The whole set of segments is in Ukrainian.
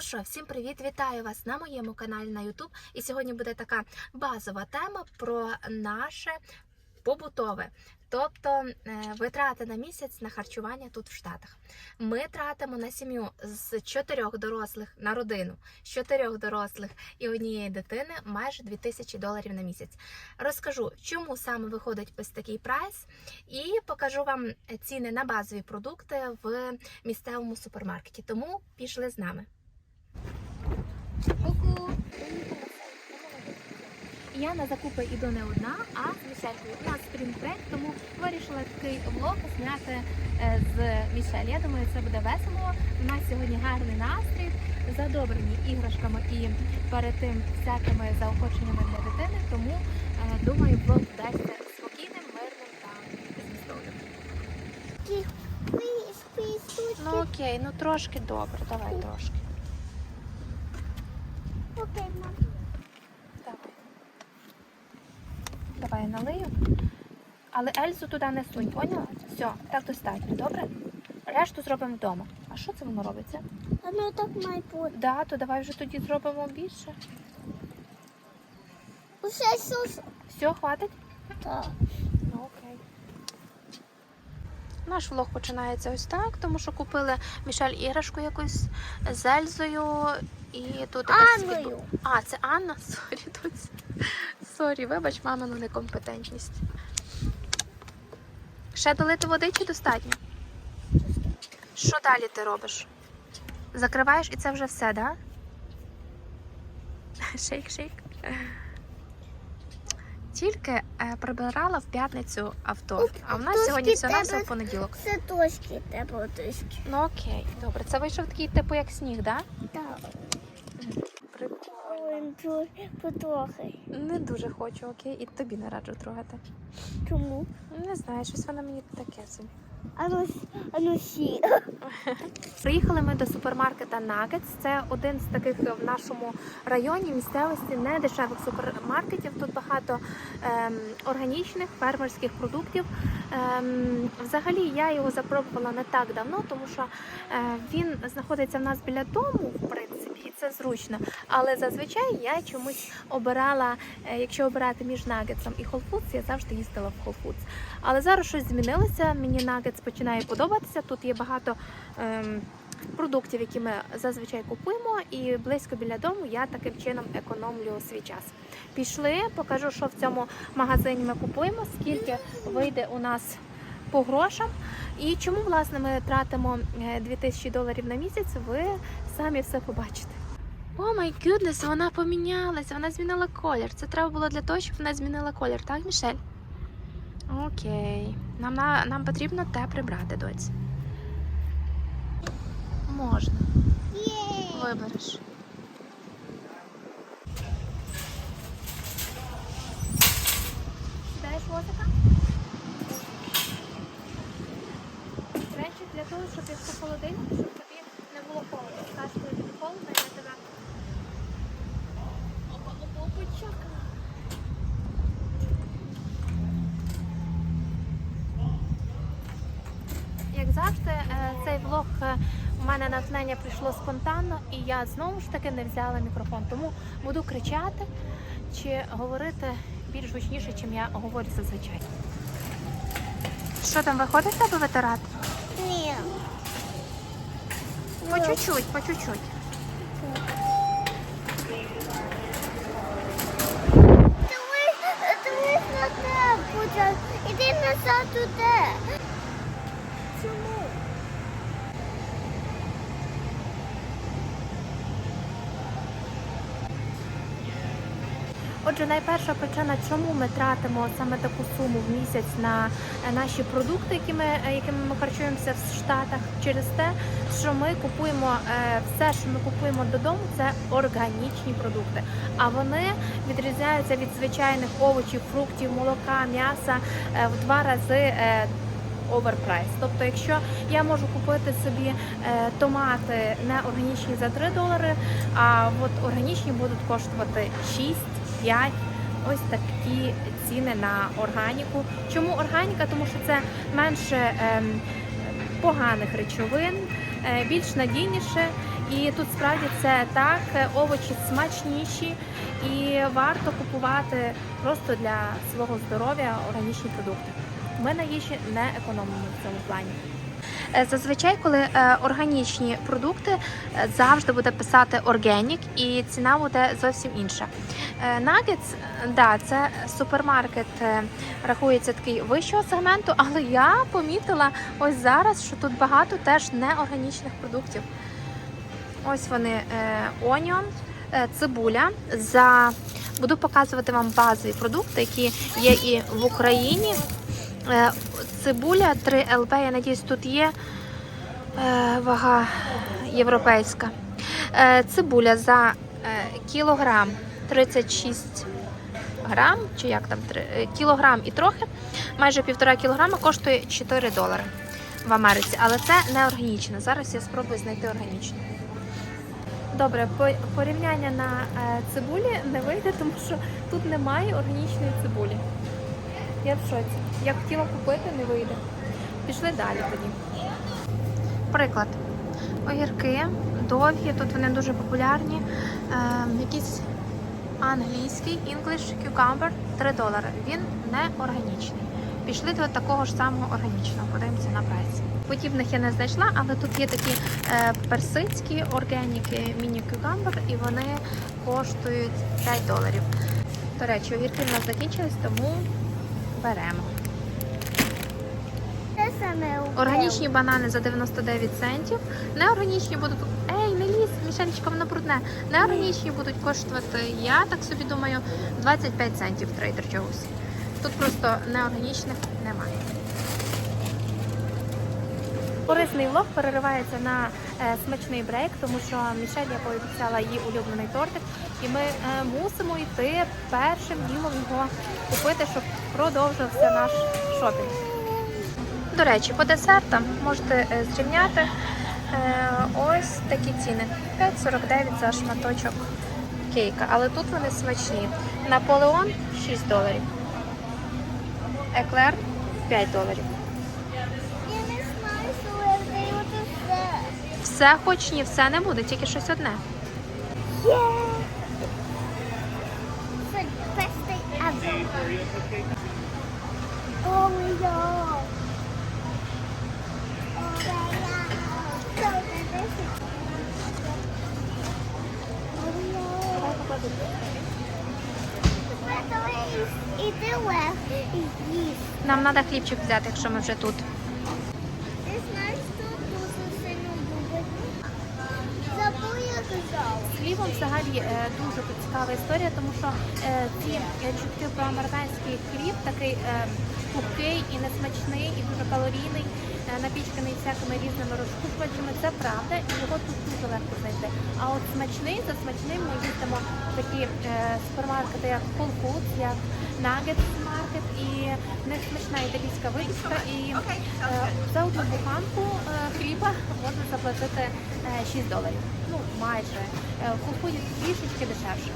Що, всім привіт! Вітаю вас на моєму каналі на YouTube. І сьогодні буде така базова тема про наше побутове, тобто е, витрати на місяць на харчування тут в Штатах. Ми тратимо на сім'ю з чотирьох дорослих на родину з чотирьох дорослих і однієї дитини майже 2000 доларів на місяць. Розкажу, чому саме виходить ось такий прайс, і покажу вам ціни на базові продукти в місцевому супермаркеті. Тому пішли з нами. Ку-ку! Я на закупи іду не одна, а з Мішелькою. У нас спрінтбрейк, тому вирішила такий влог зняти е, з Мішель. Я думаю, це буде весело. У нас сьогодні гарний настрій, задобрені іграшками і перед тим всякими заохоченнями для дитини. Тому е, думаю, влог вдасться спокійним, мирним та змістовним. Ну окей, ну трошки добре, давай трошки. Окей, мам. Давай. Давай я налию. Але Ельзу туди не сунь, поняла? Все, так достатньо, добре? Решту зробимо вдома. А що це воно робиться? Воно так має бути. Да, то давай вже тоді зробимо більше. Усе сус. Все, хватить? Так. Ну окей. Наш влог починається ось так, тому що купили Мішель іграшку якусь з Ельзою і тут якась Анною. А, це Анна? Сорі, доці. Сорі, вибач мамину некомпетентність. Ще долити води чи достатньо? Що далі ти робиш? Закриваєш і це вже все, так? Да? Шейк, шейк. Тільки е, прибирала в п'ятницю авто. А в нас сьогодні все на в понеділок. Це точки треба точки. Ну окей, добре. Це вийшов такий типу як сніг, так? Так. Прикольно. Потрохи. Не дуже хочу, окей, і тобі не раджу трогати. Чому? Не знаю, щось воно мені таке собі. А ну, с- а ну сі. Приїхали ми до супермаркета Nuggets. Це один з таких в нашому районі місцевості недешевих супермаркетів. Тут багато ем, органічних фермерських продуктів. Ем, взагалі я його запробувала не так давно, тому що е, він знаходиться в нас біля дому, в принципі, це зручно. Але зазвичай я чомусь обирала, е, якщо обирати між Нагетсом і Whole Foods, я завжди їздила в Whole Foods. Але зараз щось змінилося. Мені Nuggets починає подобатися. Тут є багато ем, продуктів, які ми зазвичай купуємо, і близько біля дому я таким чином економлю свій час. Пішли, покажу, що в цьому магазині ми купуємо, скільки вийде у нас по грошам. І чому власне ми тратимо е, 2000 доларів на місяць, ви самі все побачите. О май гуднес, вона помінялася, вона змінила колір. Це треба було для того, щоб вона змінила колір, так, Мішель? Окей. Нам, на, нам потрібно те прибрати, доць. Можна. Вибереш. Сідаєш? Речі для того, щоб якщо холодильник, щоб тобі не було холодно. Скажеш, коли тобі холодно, я тебе. Опа, опа, опа, чака. Як завжди, е, цей влог е, у мене натхнення прийшло спонтанно, і я знову ж таки не взяла мікрофон. Тому буду кричати чи говорити більш гучніше, чим я говорю зазвичай. Що там виходить в тебе витирати? Ні. По чуть-чуть, по чуть-чуть. Дивись, дивись на те, Путя. Іди назад туди. Чому? Отже, найперша причина, чому ми тратимо саме таку суму в місяць на е, наші продукти, якими, е, якими ми харчуємося в Штатах, через те, що ми купуємо е, все, що ми купуємо додому, це органічні продукти. А вони відрізняються від звичайних овочів, фруктів, молока, м'яса в два рази. Оверпрайс. Тобто, якщо я можу купити собі е, томати не органічні за 3 долари, а от органічні будуть коштувати 6, 5. Ось такі ціни на органіку. Чому органіка? Тому що це менше ем, поганих речовин, е, більш надійніше І тут справді це так, е, овочі смачніші і варто купувати просто для свого здоров'я органічні продукти. Ми на їжі не економимо в цьому плані. Е, Зазвичай, коли е, органічні продукти е, завжди буде писати органік, і ціна буде зовсім інша. Нагетс, да, це супермаркет рахується такий вищого сегменту, але я помітила ось зараз, що тут багато теж неорганічних продуктів. Ось вони оніон, цибуля. За буду показувати вам базові продукти, які є і в Україні. Е, Цибуля 3 ЛБ, я надіюсь, тут є е, вага європейська. Е, Цибуля за кілограм 36 грам, чи як там, кілограм і трохи, майже півтора кілограма коштує 4 долари в Америці. Але це не органічне. Зараз я спробую знайти органічне. Добре, порівняння на цибулі не вийде, тому що тут немає органічної цибулі. Я в шоці. Я хотіла купити, не вийде. Пішли далі тоді. Приклад. Огірки довгі, тут вони дуже популярні. Е, якийсь англійський English cucumber 3 долари. Він не органічний. Пішли до такого ж самого органічного. Подивимося на прайс. Подібних я не знайшла, але тут є такі е, персидські органіки міні-кюкамбер, і вони коштують 5 доларів. До речі, огірки в нас закінчились, тому беремо. Органічні банани за 99 центів. Неорганічні будуть. Ей, не лізь, Мішелечка, воно брудне. Неорганічні будуть коштувати, я так собі думаю, 25 центів трейдер чогось. Тут просто неорганічних немає. Корисний влог переривається на е, смачний брейк, тому що Мішель я пообіцяла їй улюблений тортик, і ми е, мусимо йти першим ділом його купити, щоб продовжився наш шопінг. До речі, по десертам можете е, зрівняти ось такі ціни: 5,49 за шматочок кейка. Але тут вони смачні. Наполеон 6 доларів. Еклер 5 доларів. Я не знаю, що я вдаю все. Все хоч ні, все не буде, тільки щось одне. Нам треба хлібчик взяти, якщо ми вже тут. Ти знаєш, що дуже сильно любить? Забув, я казав. З хлібом взагалі е, дуже цікава історія, тому що е, ці е, чутки про американський хліб такий пухкий і несмачний, і дуже калорійний, напічканий всякими різними розкушувачами. Це правда, і його тут дуже легко знайти. А от смачний за смачним ми їздимо в такі супермаркети, як Whole Foods, як Nuggets Market, і в них смачна італійська випічка. І е, за одну буханку е, хліба можна заплатити е, 6 доларів. Ну, майже. Е, Foods трішечки дешевше.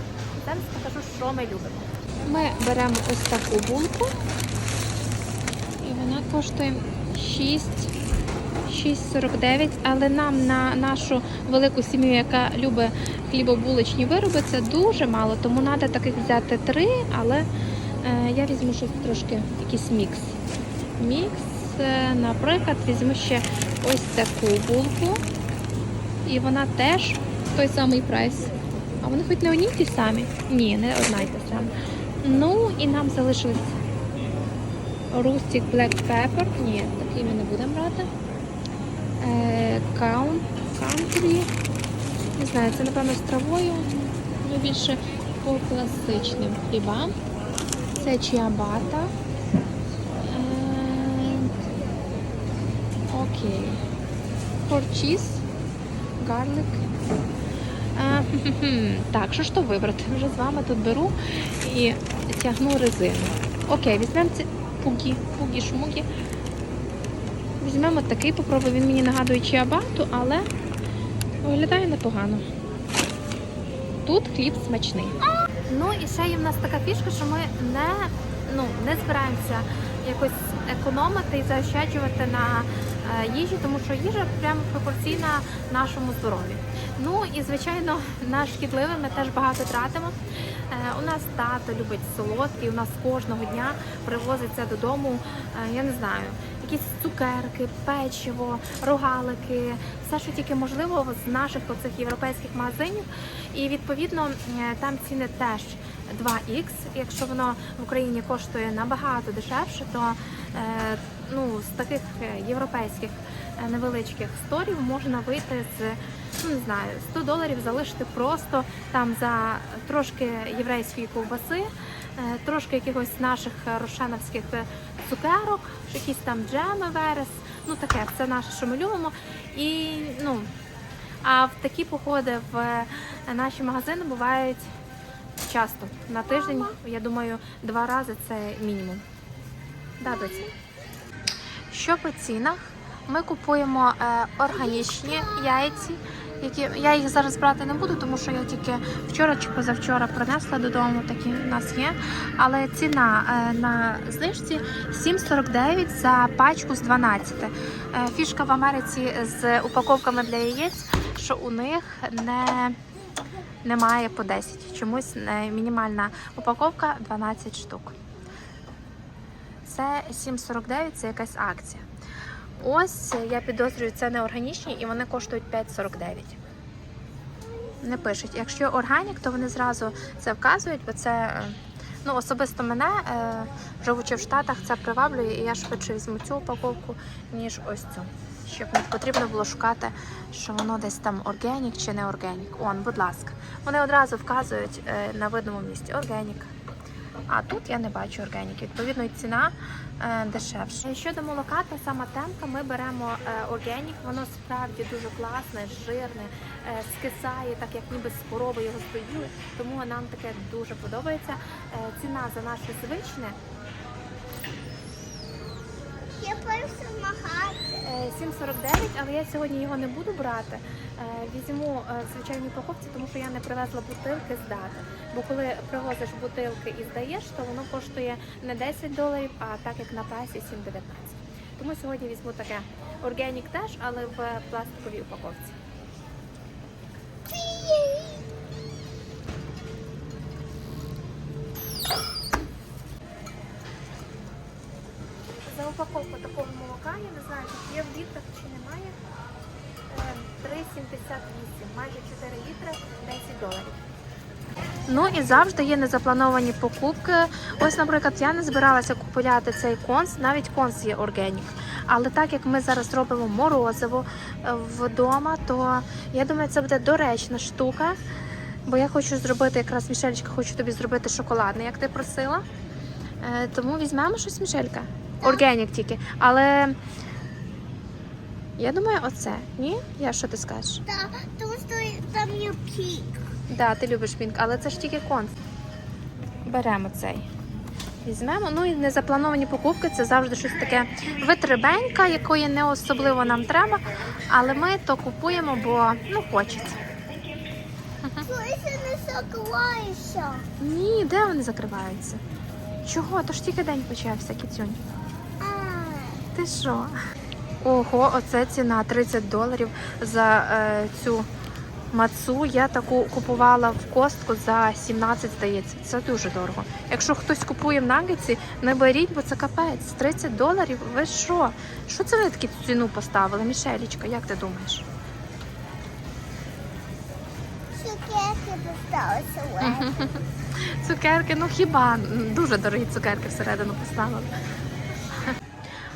Зараз покажу, що ми любимо. Ми беремо ось таку булку, і вона коштує 6. 6,49, але нам на нашу велику сім'ю, яка любить хлібобулочні вироби, це дуже мало, тому треба таких взяти три, але е, я візьму щось трошки, якийсь мікс. Мікс, е, наприклад, візьму ще ось таку булку, і вона теж той самий прайс. А вони хоч не одні ті самі? Ні, не одна й та сама. Ну і нам залишилось Rustic Black Pepper. Ні, такий ми не будемо брати. Е, Country. Не знаю, це напевно з травою. Ну, більше по класичним хлібам. Це чиабата. Окей. For cheese, garlic. Так, що ж то вибрати? Вже з вами тут беру і тягну резину. Окей, візьмемо ці пугі, пугі шмугі. Візьмемо такий, попробую. Він мені нагадує чиабату, але виглядає непогано. Тут хліб смачний. Ну і ще є в нас така фішка, що ми не, ну, не збираємося якось економити і заощаджувати на е, їжі, тому що їжа прямо пропорційна нашому здоров'ю. Ну і звичайно, на шкідливе ми теж багато тратимо. Е, у нас тато любить солодкий, у нас кожного дня привозиться додому, е, я не знаю, якісь цукерки, печиво, рогалики, все, що тільки можливо з наших оцих європейських магазинів. І відповідно там ціни теж 2х. Якщо воно в Україні коштує набагато дешевше, то е, ну, з таких е, європейських е, невеличких сторів можна вийти з ну не знаю 100 доларів залишити просто там за трошки єврейської ковбаси, трошки якихось наших е, рошеновських е, цукерок, якісь там джеми, верес. Ну таке, це наше, що ми любимо. І ну а в такі походи в е, наші магазини бувають часто на тиждень. Я думаю, два рази це мінімум. Да. Що по цінах? Ми купуємо е, органічні яйці, які я їх зараз брати не буду, тому що я тільки вчора чи позавчора принесла додому. Такі в нас є. Але ціна е, на знижці 7,49 за пачку з 12. Е, фішка в Америці з упаковками для яєць, що у них не немає по 10. Чомусь е, мінімальна упаковка 12 штук. Це 7,49, це якась акція. Ось я підозрюю, це не органічні і вони коштують 5,49. Не пишуть. Якщо органік, то вони зразу це вказують, бо це е, ну, особисто мене, е, живучи в Штатах, це приваблює, і я швидше візьму цю упаковку, ніж ось цю. Щоб не потрібно було шукати, що воно десь там органік чи не органік. Он, будь ласка. Вони одразу вказують е, на видному місці органік. А тут я не бачу органік. Відповідно, і ціна е, дешевша. Щодо молока, та сама темка, ми беремо е, органік, воно справді дуже класне, жирне, е, скисає, так як ніби з хвороби його стоїли. Тому нам таке дуже подобається. Ціна за наше звичне Я перша магазин. Е, 7,49, але я сьогодні його не буду брати. Е, Візьму е, в звичайній упаковці, тому що я не привезла бутилки здати. Бо коли привозиш бутилки і здаєш, то воно коштує не 10 доларів, а так як на прайсі 7,19. Тому сьогодні візьму таке органік теж, але в пластиковій упаковці. Майже 4 літри, 10 доларів. Ну і завжди є незаплановані покупки. Ось, наприклад, я не збиралася купувати цей конс, навіть конс є органік. Але так як ми зараз робимо морозиво е, вдома, то я думаю, це буде доречна штука. Бо я хочу зробити, якраз Мішелечка, хочу тобі зробити шоколадне, як ти просила. Е, Тому візьмемо щось, Мішелька. Органік тільки. Але я думаю, оце. Ні? Я що ти скажеш? Та, тому що там є пік. Да, ти любиш пінк, але це ж тільки конс. Беремо цей. Візьмемо. Ну і незаплановані покупки це завжди щось таке витребенька, якої не особливо нам треба. Але ми то купуємо, бо ну хочеться. Твоє не закриваєшся. Ні, де вони закриваються? Чого? То ж тільки день почався, кіцюнь. Ти що? Ого, оце ціна 30 доларів за е, цю мацу. Я таку купувала в костку за 17, здається. Це дуже дорого. Якщо хтось купує в нагетсі, не беріть, бо це капець. 30 доларів. Ви що? Що це ви таку ціну поставили? Мішелічка, як ти думаєш? цукерки поставилися. Цукерки, ну хіба дуже дорогі цукерки всередину поставили.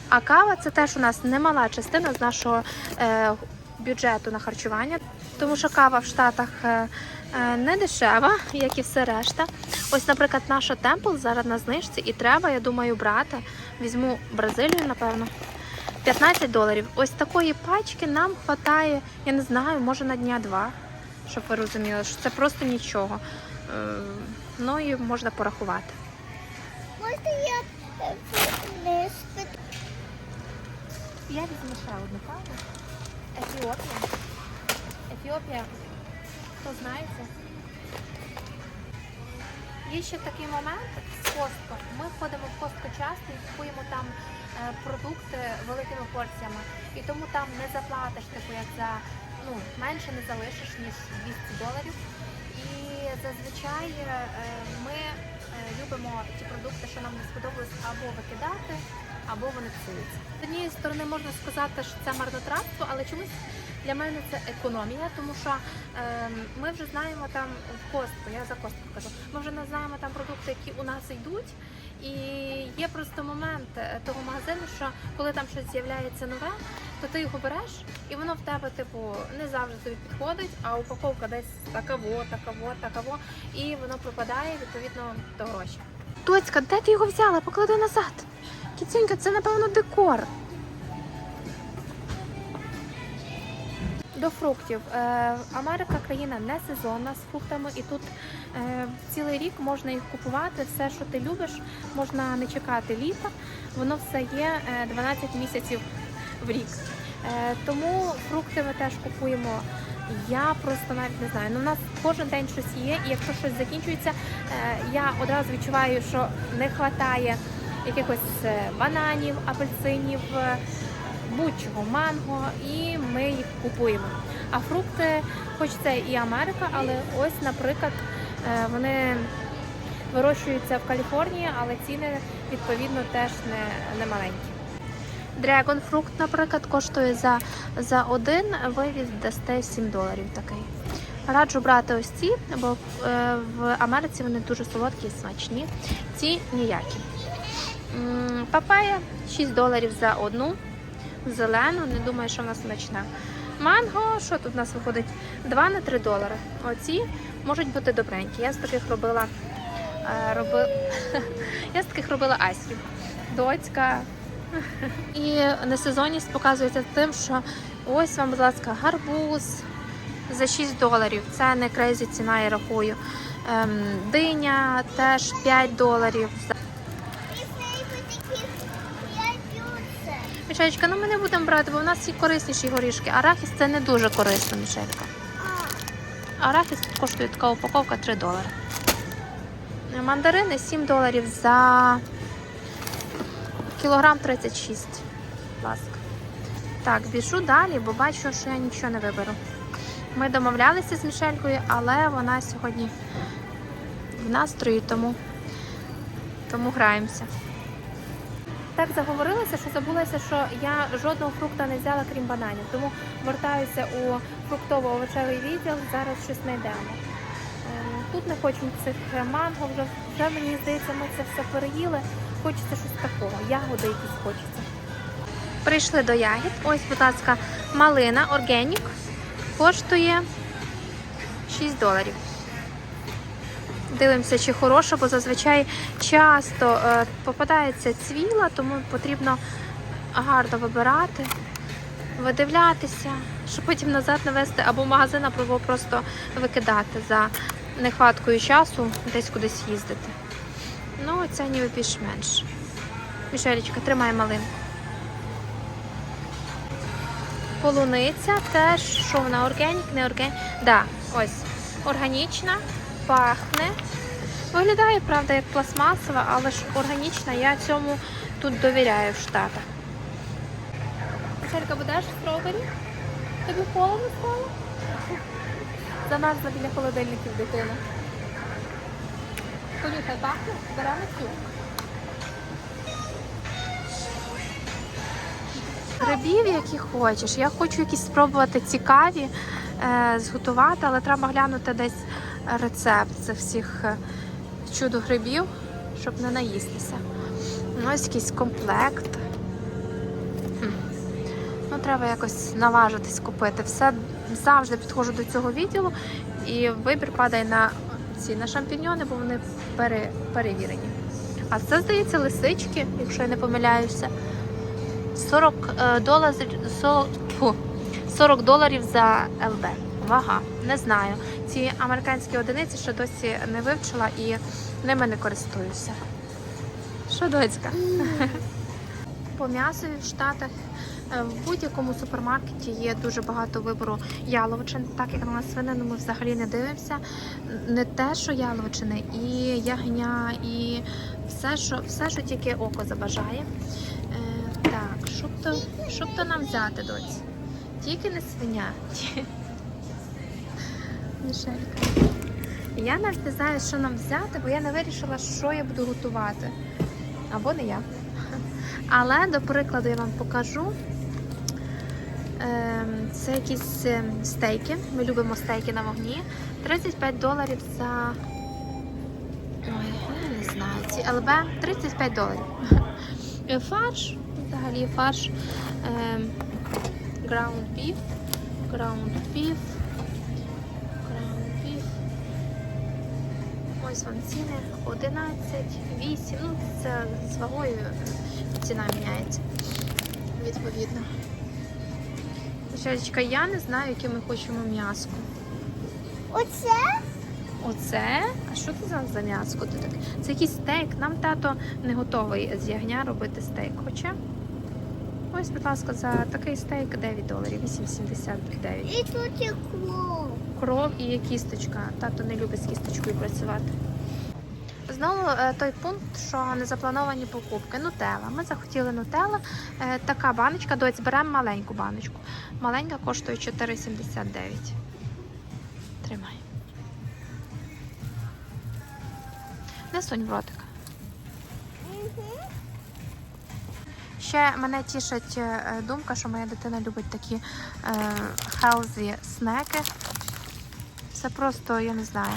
А кава це теж у нас немала частина з нашого е, бюджету на харчування, тому що кава в Штатах е, е, не дешева, як і все решта. Ось, наприклад, наша Темпл зараз на знижці і треба, я думаю, брати. Візьму Бразилію, напевно. 15 доларів. Ось такої пачки нам вистачає, я не знаю, може на дня два, щоб ви розуміли, що це просто нічого. Е, Ну і можна порахувати. Можна я е. Я візьму ще одну каву. Ефіопія. Ефіопія, хто знає це? Є ще такий момент з Костко. Ми ходимо в Костко часто і купуємо там е, продукти великими порціями. І тому там не заплатиш, типу, як за ну, менше не залишиш, ніж 200 доларів. І зазвичай е, ми е, любимо ті продукти, що нам не сподобались, або викидати, або вони псуються. З однієї сторони можна сказати, що це марнотратство, але чомусь для мене це економія, тому що е, ми вже знаємо там в костку, я за костку кажу, ми вже не знаємо там продукти, які у нас йдуть. І є просто момент е, того магазину, що коли там щось з'являється нове, то ти його береш, і воно в тебе, типу, не завжди тобі підходить, а упаковка десь такаво, такаво, такаво, і воно пропадає відповідно до гроші. Доцька, де ти його взяла? Поклади назад. Кіцюнька, це напевно декор. До фруктів. Е, Америка країна не сезонна з фруктами, і тут е, цілий рік можна їх купувати. Все, що ти любиш, можна не чекати літа. Воно все є е, 12 місяців в рік. Е, тому фрукти ми теж купуємо. Я просто навіть не знаю. Ну, у нас кожен день щось є, і якщо щось закінчується, е, я одразу відчуваю, що не вистачає якихось е, бананів, апельсинів, е, будь-чого, манго, і ми їх купуємо. А фрукти, хоч це і Америка, але ось, наприклад, е, вони вирощуються в Каліфорнії, але ціни відповідно теж не, не маленькі. Дрегон фрукт, наприклад, коштує за, за один вивіз дасте 7 доларів такий. Раджу брати ось ці, бо в Америці вони дуже солодкі і смачні. Ці ніякі. Папая 6 доларів за одну. Зелену, не думаю, що вона смачна. Манго, що тут у нас виходить? 2 на 3 долари. Оці можуть бути добренькі. Я з таких робила е, роби... Я з таких робила айсів. Доцька. І несезонність показується тим, що ось вам, будь ласка, гарбуз за 6 доларів. Це не крейзі ціна, я рахую. Ем, диня теж 5 доларів. І такі п'ятються. Мішечка, ну ми не будемо брати, бо в нас є корисніші горішки. Арахіс це не дуже корисно, Мішелька. Арахіс коштує така упаковка 3 долари. Мандарини 7 доларів за кілограм 36. Будь ласка. Так, біжу далі, бо бачу, що я нічого не виберу. Ми домовлялися з Мішелькою, але вона сьогодні в настрої, тому, тому граємося. Так заговорилася, що забулася, що я жодного фрукта не взяла, крім бананів. Тому вертаюся у фруктово-овочевий відділ, зараз щось знайдемо. Ем, Тут не хочемо цих манго, вже, вже мені здається, ми це все переїли. Хочеться щось такого, ягоди якісь хочеться. Прийшли до ягід. Ось, будь ласка, малина органік коштує 6 доларів. Дивимося, чи хороша, бо зазвичай часто е, попадається цвіла, тому потрібно гарно вибирати, видивлятися, щоб потім назад не вести або в магазин, або просто викидати за нехваткою часу десь кудись їздити. Ну, це ніби більш-менш. Мішелечка, тримай малинку. Полуниця теж, що вона органік, не органік. Да, ось, органічна, пахне. Виглядає, правда, як пластмасова, але ж органічна, я цьому тут довіряю в Штатах. Мішелька, будеш стробері? Тобі холодно стало? Замерзла біля холодильників дитина. Понюхай, пахне? Беремо цю. Грибів, які хочеш. Я хочу якісь спробувати цікаві е, зготувати, але треба глянути десь рецепт цих всіх е, чудо грибів, щоб не наїстися. Ну, ось якийсь комплект. Ну, треба якось наважитись купити. Все завжди підходжу до цього відділу, і вибір падає на ці на шампіньони, бо вони пере, перевірені. А це, здається, лисички, якщо я не помиляюся. 40 е, доларів 40, фу, 40 доларів за ЛД. Вага. Не знаю. Ці американські одиниці ще досі не вивчила і ними не користуюся. Що доцька? По м'ясові в Штатах е, в будь-якому супермаркеті є дуже багато вибору яловичин, так як на свинину ми взагалі не дивимося. Не те, що яловичини, і ягня, і все, що, все, що тільки око забажає. Е, так, що б то, що б то нам взяти, доць? тільки не свиня. Мішелька. Я навіть не знаю, що нам взяти, бо я не вирішила, що я буду готувати. Або не я. Але, до прикладу, я вам покажу. Ем, Це якісь ем, стейки. Ми любимо стейки на вогні. 35 доларів за. Ой, не знаю. Ці ЛБ 35 доларів. Е, Фарш, взагалі фарш. Ем, Ground beef. Ground beef. Ось вам ціни 11, 8. Ну, це з вагою ціна міняється. Відповідно. Шарічка, я не знаю, яке ми хочемо м'яско. Оце? Оце? А що це за, за м'яско? Це якийсь стейк. Нам тато не готовий з ягня робити стейк. Хоча. Ось, будь ласка, за такий стейк 9 доларів, 8,79. І тут є клоу. Кров і кісточка. Тато не любить з кісточкою працювати. Знову е, той пункт, що не заплановані покупки. Нутела. Ми захотіли нутела. Е, Така баночка, доць, беремо маленьку баночку. Маленька коштує 4,79. Тримай. Не сунь в ротик. Ще мене тішить е, думка, що моя дитина любить такі healthy снеки. Це просто, я не знаю,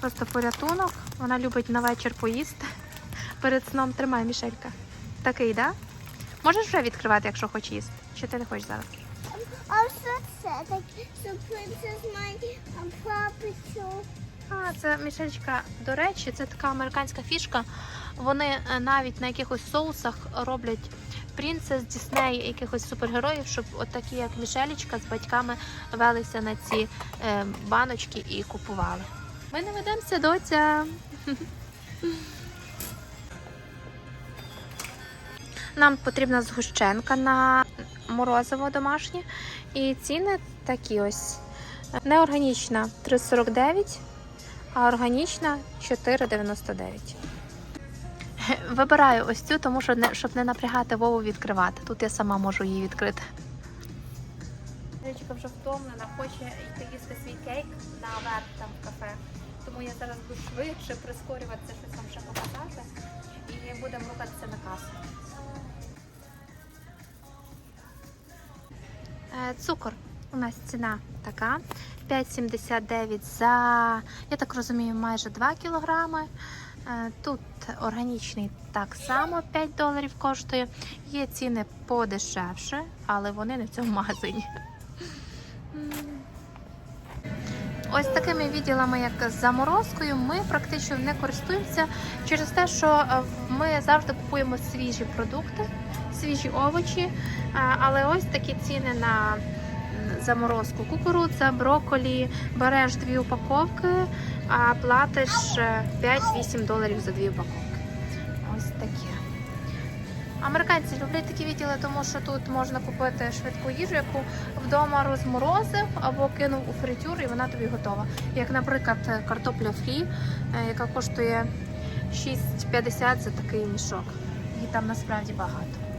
просто порятунок. Вона любить на вечір поїсти. Перед сном тримай, Мішелька. Такий, да? Можеш вже відкривати, якщо хочеш їсти. Чи ти не хочеш зараз? А що це? Так, so princess my um, А, це Мішельчика, до речі, це така американська фішка. Вони е, навіть на якихось соусах роблять принцес Дісней, якихось супергероїв, щоб от такі, як Мішелечка, з батьками велися на ці е, баночки і купували. Ми не ведемося, доця. Нам потрібна згущенка на морозиво домашнє. І ціни такі ось. Неорганічна 3,49, а органічна 4,99. Вибираю ось цю, тому що не, щоб не напрягати Вову відкривати. Тут я сама можу її відкрити. Речка вже втомлена, хоче йти їсти свій кейк наверх там в кафе. Тому я зараз буду швидше прискорюватися, щось вам ще показати. І будемо рухатися на касу. Е, Цукор. У нас ціна така. 5,79 за, я так розумію, майже 2 кілограми. Е, Тут органічний так само 5 доларів коштує. Є ціни подешевше, але вони не в цьому магазині. Ось такими відділами, як заморозкою, ми практично не користуємося через те, що е, ми завжди купуємо свіжі продукти, свіжі овочі. Е, Але ось такі ціни на заморозку. Кукурудза, брокколі, береш дві упаковки, а платиш е, 5-8 доларів за дві упаковки. Ось таке. Американці люблять такі відділи, тому що тут можна купити швидку їжу, яку вдома розморозив або кинув у фритюр, і вона тобі готова. Як, наприклад, картопля фрі, е, яка коштує 6,50 за такий мішок. Її там насправді багато.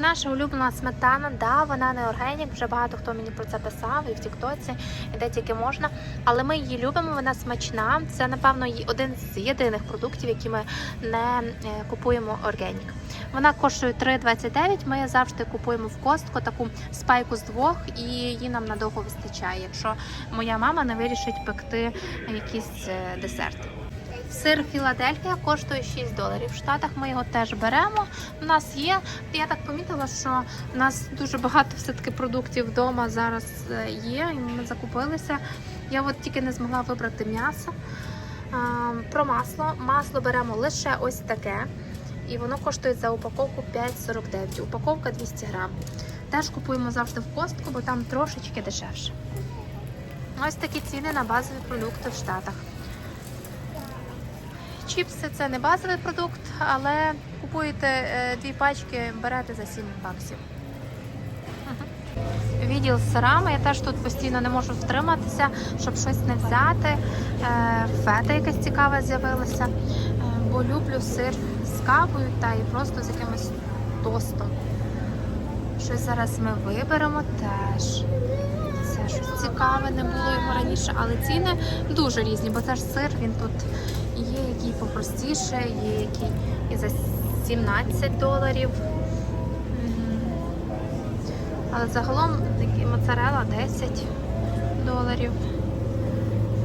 Наша улюблена сметана, да, вона не органік, вже багато хто мені про це писав і в Тіктоці, і де тільки можна. Але ми її любимо, вона смачна. Це, напевно, один з єдиних продуктів, які ми не е, купуємо органік. Вона коштує 3,29. Ми завжди купуємо в костку таку спайку з двох, і її нам надовго вистачає, якщо моя мама не вирішить пекти якийсь е, десерт. Сир Філадельфія коштує 6 доларів. В Штатах ми його теж беремо. У нас є. Я так помітила, що у нас дуже багато все-таки продуктів вдома зараз е, є. Ми закупилися. Я от тільки не змогла вибрати м'ясо. Про масло. Масло беремо лише ось таке. І воно коштує за упаковку 5,49. Упаковка 200 грам. Теж купуємо завжди в костку, бо там трошечки дешевше. Ось такі ціни на базові продукти в Штатах. Чіпси це не базовий продукт, але купуєте е, дві пачки, берете за 7 баксів. Відділ з сирами. Я теж тут постійно не можу втриматися, щоб щось не взяти. Е, Фета якась цікава з'явилася. Е, Бо люблю сир з кавою та і просто з якимось тостом. Щось зараз ми виберемо теж. Це щось цікаве, не було його раніше, але ціни дуже різні, бо це ж сир, він тут який попростіше, є який і за 17 доларів. Але загалом такі моцарела 10 доларів.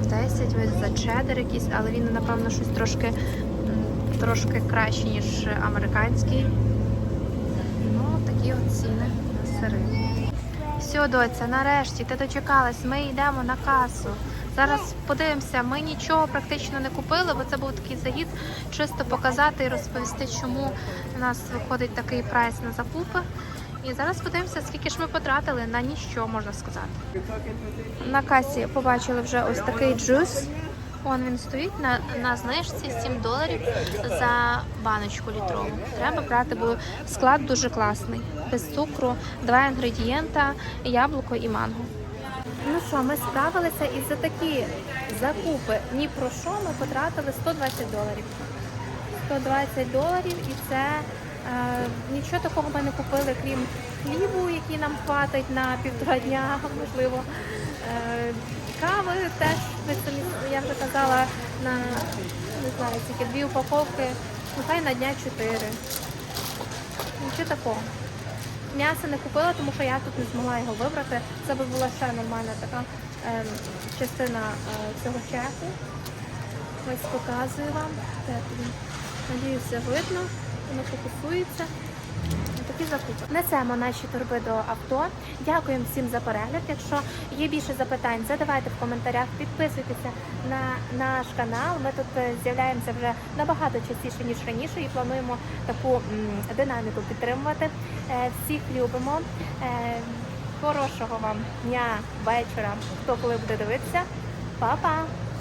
10 ось за чеддер якийсь, але він, напевно, щось трошки, трошки краще, ніж американський. Ну, такі от ціни на сири. Все, доця, нарешті ти дочекалась. Ми йдемо на касу. Зараз подивимося, ми нічого практично не купили, бо це був такий загід, чисто показати і розповісти, чому у нас виходить такий прайс на закупи. І зараз подивимося, скільки ж ми потратили на ніщо, можна сказати. На касі побачили вже ось такий джус. Вон він стоїть на, на знижці 7 доларів за баночку літрову. Треба брати, бо склад дуже класний. Без цукру, два інгредієнта, яблуко і манго. Ну що, ми справилися і за такі закупи ні про що ми потратили 120 доларів. 120 доларів і це е, нічого такого ми не купили, крім хлібу, який нам хватить на півтора дня, можливо. Е, кави теж я вже казала, на не знаю, тільки дві упаковки, ну хай на дня чотири. Нічого такого. М'яса не купила, тому що я тут не змогла його вибрати. Це би була ще нормальна така ем, частина е, цього чеку. Ось показую вам. Надіюся, видно, воно фокусується. Такі закупи. Несемо наші торби до авто. Дякуємо всім за перегляд. Якщо є більше запитань, задавайте в коментарях, підписуйтеся на наш канал. Ми тут е, з'являємося вже набагато частіше ніж раніше і плануємо таку динаміку підтримувати. Е, Всіх любимо. Е, Хорошого вам дня, вечора, хто коли буде дивитися. Па-па!